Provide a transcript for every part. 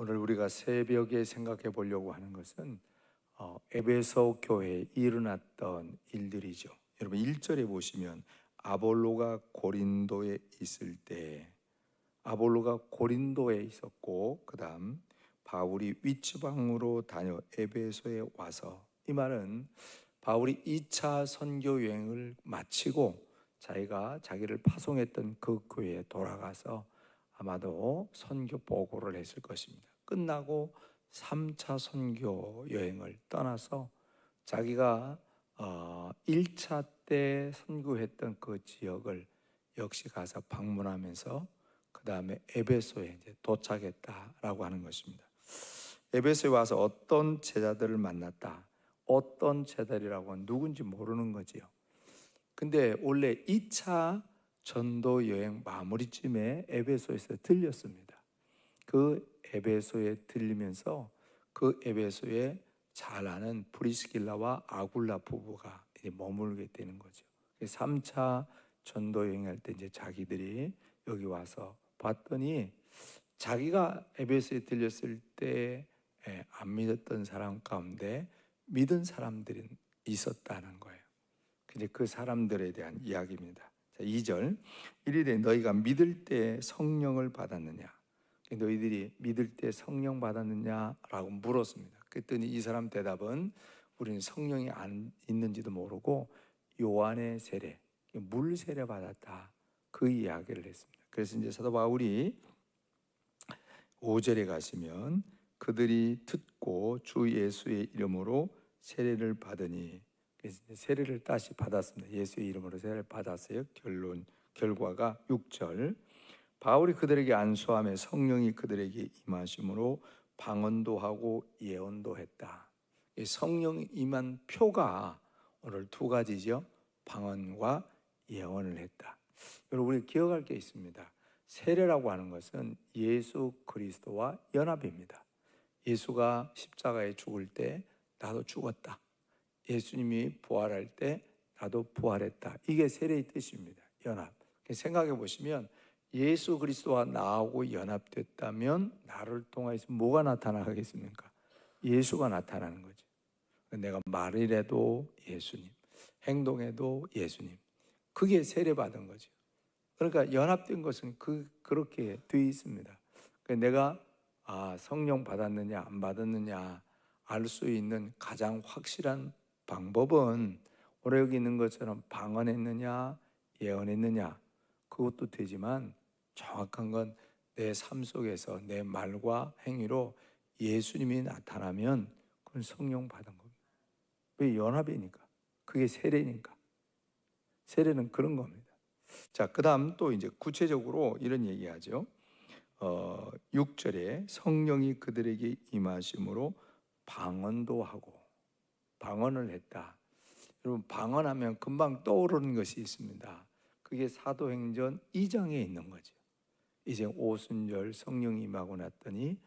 오늘 우리가 새벽에 생각해 보려고 하는 것은 어, 에베소 교회에 일어났던 일들이죠. 여러분 1절에 보시면 아볼로가 고린도에 있을 때 아볼로가 고린도에 있었고 그다음 바울이 위치방으로 다녀 에베소에 와서 이 말은 바울이 2차 선교 여행을 마치고 자기가 자기를 파송했던 그 교회에 돌아가서 아마도 선교 보고를 했을 것입니다. 끝나고 3차 선교 여행을 떠나서 자기가 어, 1차 때 선교했던 그 지역을 역시 가서 방문하면서 그 다음에 에베소에 이제 도착했다라고 하는 것입니다. 에베소에 와서 어떤 제자들을 만났다. 어떤 제자들이라고 누군지 모르는 거지요. 근데 원래 2차 전도 여행 마무리쯤에 에베소에서 들렸습니다. 그 에베소에 들리면서 그 에베소에 잘 아는 브리스길라와 아굴라 부부가 이제 머물게 되는 거죠. 3차 전도 여행할 때 이제 자기들이 여기 와서 봤더니 자기가 에베소에 들렸을 때 안 믿었던 사람 가운데 믿은 사람들이 있었다는 거예요. 근데 그 사람들에 대한 이야기입니다. 자, 2절. 이르되 너희가 믿을 때 성령을 받았느냐? 너희들이 믿을 때 성령 받았느냐라고 물었습니다. 그랬더니 이 사람 대답은 우리는 성령이 안 있는지도 모르고 요한의 세례, 물 세례 받았다. 그 이야기를 했습니다. 그래서 이제 사도 바울이 5절에 가시면 그들이 듣고 주 예수의 이름으로 세례를 받으니 세례를 다시 받았습니다. 예수의 이름으로 세례를 받았어요. 결론 결과가 6절 바울이 그들에게 안수함에 성령이 그들에게 임하심으로 방언도 하고 예언도 했다. 성령이 임한 표가 오늘 두 가지죠. 방언과 예언을 했다. 여러분 우리 기억할 게 있습니다. 세례라고 하는 것은 예수 그리스도와 연합입니다. 예수가 십자가에 죽을 때 나도 죽었다. 예수님이 부활할 때 나도 부활했다. 이게 세례의 뜻입니다. 연합. 생각해 보시면 예수 그리스도와 나하고 연합됐다면 나를 통해서 뭐가 나타나겠습니까? 예수가 나타나는 거죠. 내가 말이라도 예수님, 행동에도 예수님. 그게 세례받은 거죠. 그러니까 연합된 것은 그, 그렇게 되어 있습니다. 그러니까 내가 아, 성령 받았느냐, 안 받았느냐, 알 수 있는 가장 확실한 방법은 오래 여기 있는 것처럼 방언했느냐, 예언했느냐, 그것도 되지만 정확한 건 내 삶 속에서 내 말과 행위로 예수님이 나타나면 그건 성령 받은 겁니다. 왜 연합이니까? 그게 세례니까. 세례는 그런 겁니다. 자, 그 다음 또 이제 구체적으로 이런 얘기하죠. 어, 6절에 성령이 그들에게 임하심으로 방언도 하고 방언을 했다. 여러분 방언하면 금방 떠오르는 것이 있습니다. 그게 사도행전 2장에 있는 거죠. 이제 오순절 성령이 임하고 났더니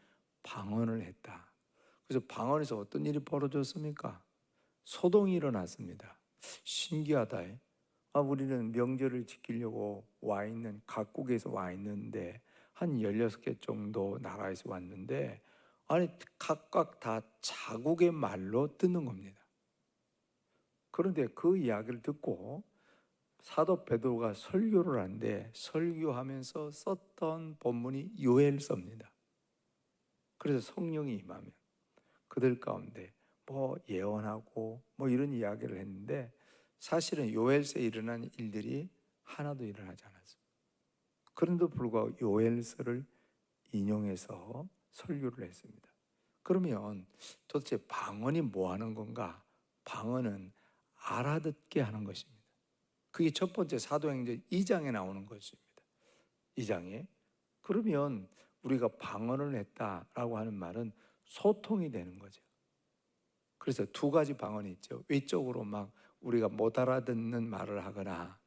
방언을 했다. 그래서 방언에서 어떤 일이 벌어졌습니까? 소동이 일어났습니다. 신기하다. 아, 우리는 명절을 지키려고 와 있는 각국에서 와 있는데 한 16개 정도 나라에서 왔는데 아니 각각 다 자국의 말로 듣는 겁니다. 그런데 그 이야기를 듣고 사도 베드로가 설교를 하는데 설교하면서 썼던 본문이 요엘서입니다. 그래서 성령이 임하면 그들 가운데 뭐 예언하고 뭐 이런 이야기를 했는데 사실은 요엘서에 일어난 일들이 하나도 일어나지 않았습니다. 그런데도 불구하고 요엘서를 인용해서 설교를 했습니다. 그러면 도대체 방언이 뭐 하는 건가? 방언은 알아듣게 하는 것입니다. 그게 첫 번째 사도행전 2장에 나오는 것입니다. 2장에. 그러면 우리가 방언을 했다라고 하는 말은 소통이 되는 거죠. 그래서 두 가지 방언이 있죠. 외적으로 막 우리가 못 알아듣는 말을 하거나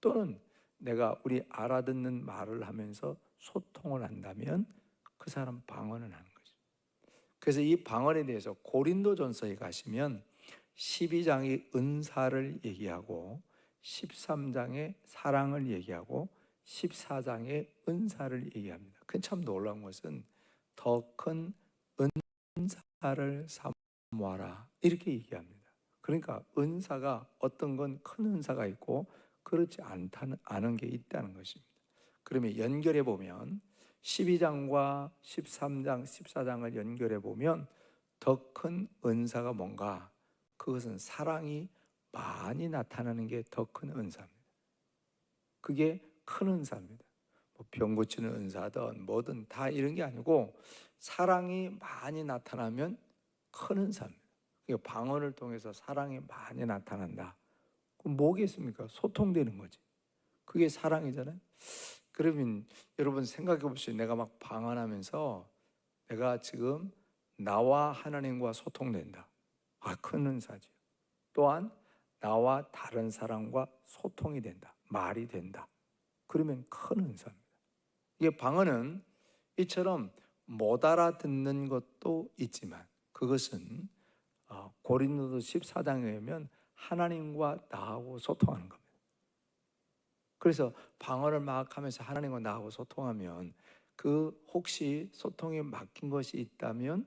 또는 내가 우리 알아듣는 말을 하면서 소통을 한다면 그 사람 방언을 하는 거죠. 그래서 이 방언에 대해서 고린도전서에 가시면 12장이 은사를 얘기하고 13장의 사랑을 얘기하고 14장의 은사를 얘기합니다. 그참 놀라운 것은 더 큰 은사를 사모하라 이렇게 얘기합니다. 그러니까 은사가 어떤 건 큰 은사가 있고 그렇지 않다는 않은 게 있다는 것입니다. 그러면 연결해 보면 12장과 13장, 14장을 연결해 보면 더 큰 은사가 뭔가 그것은 사랑이 많이 나타나는 게 더 큰 은사입니다. 그게 큰 은사입니다. 뭐병 고치는 은사든 뭐든 다 이런 게 아니고 사랑이 많이 나타나면 큰 은사입니다. 그러니까 방언을 통해서 사랑이 많이 나타난다. 그럼 뭐겠습니까? 소통되는 거지. 그게 사랑이잖아요. 그러면 여러분 생각해 보시죠. 내가 막 방언하면서 내가 지금 나와 하나님과 소통된다. 아, 큰 은사죠. 또한 나와 다른 사람과 소통이 된다. 말이 된다. 그러면 큰 은사입니다. 이게 방언은 이처럼 못 알아듣는 것도 있지만 그것은 어, 고린도서 14장에 보면 하나님과 나하고 소통하는 겁니다. 그래서 방언을 막 하면서 하나님과 나하고 소통하면 그 혹시 소통에 막힌 것이 있다면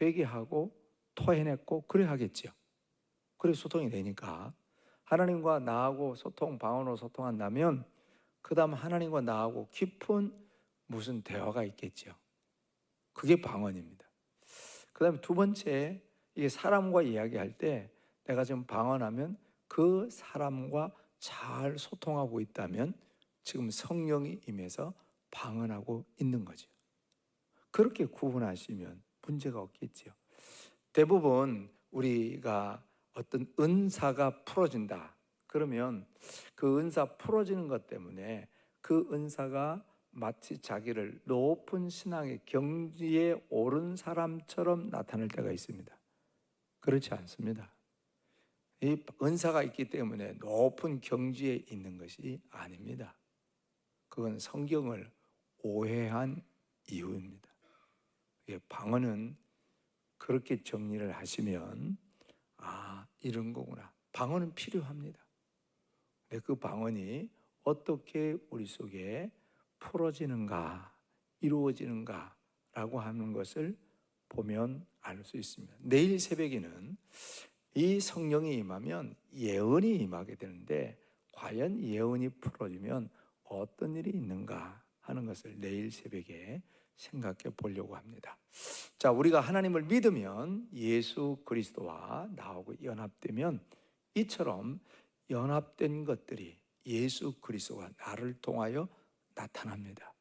회개하고 토해냈고 그래 하겠지요. 그래 소통이 되니까 하나님과 나하고 소통 방언으로 소통한다면 그다음 하나님과 나하고 깊은 무슨 대화가 있겠지요. 그게 방언입니다. 그다음에 두 번째 이게 사람과 이야기할 때 내가 지금 방언하면 그 사람과 잘 소통하고 있다면 지금 성령이 임해서 방언하고 있는 거죠. 그렇게 구분하시면 문제가 없겠지요. 대부분 우리가 어떤 은사가 풀어진다. 그러면 그 은사 풀어지는 것 때문에 그 은사가 마치 자기를 높은 신앙의 경지에 오른 사람처럼 나타날 때가 있습니다. 그렇지 않습니다. 이 은사가 있기 때문에 높은 경지에 있는 것이 아닙니다. 그건 성경을 오해한 이유입니다. 방언은 그렇게 정리를 하시면 아 이런 거구나. 방언은 필요합니다. 근데 그 방언이 어떻게 우리 속에 풀어지는가, 이루어지는가라고 하는 것을 보면 알 수 있습니다. 내일 새벽에는 이 성령이 임하면 예언이 임하게 되는데 과연 예언이 풀어지면 어떤 일이 있는가 하는 것을 내일 새벽에 생각해 보려고 합니다. 자, 우리가 하나님을 믿으면 예수 그리스도와 나하고 연합되면 이처럼 연합된 것들이 예수 그리스도가 나를 통하여 나타납니다.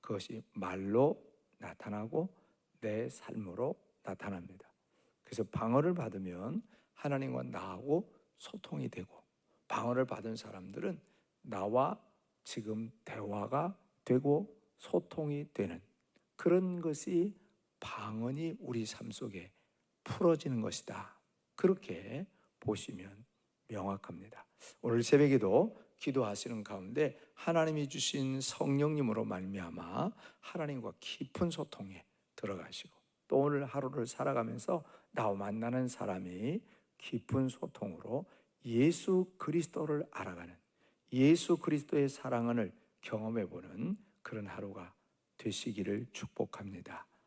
그것이 말로 나타나고 내 삶으로 나타납니다. 그래서 방언을 받으면 하나님과 나하고 소통이 되고 방언을 받은 사람들은 나와 지금 대화가 되고 소통이 되는 그런 것이 방언이 우리 삶 속에 풀어지는 것이다. 그렇게 보시면 명확합니다. 오늘 새벽에도 기도하시는 가운데 하나님이 주신 성령님으로 말미암아 하나님과 깊은 소통에 들어가시고 또 오늘 하루를 살아가면서 나와 만나는 사람이 깊은 소통으로 예수 그리스도를 알아가는 예수 그리스도의 사랑을 경험해 보는 그런 하루가 되시기를 축복합니다.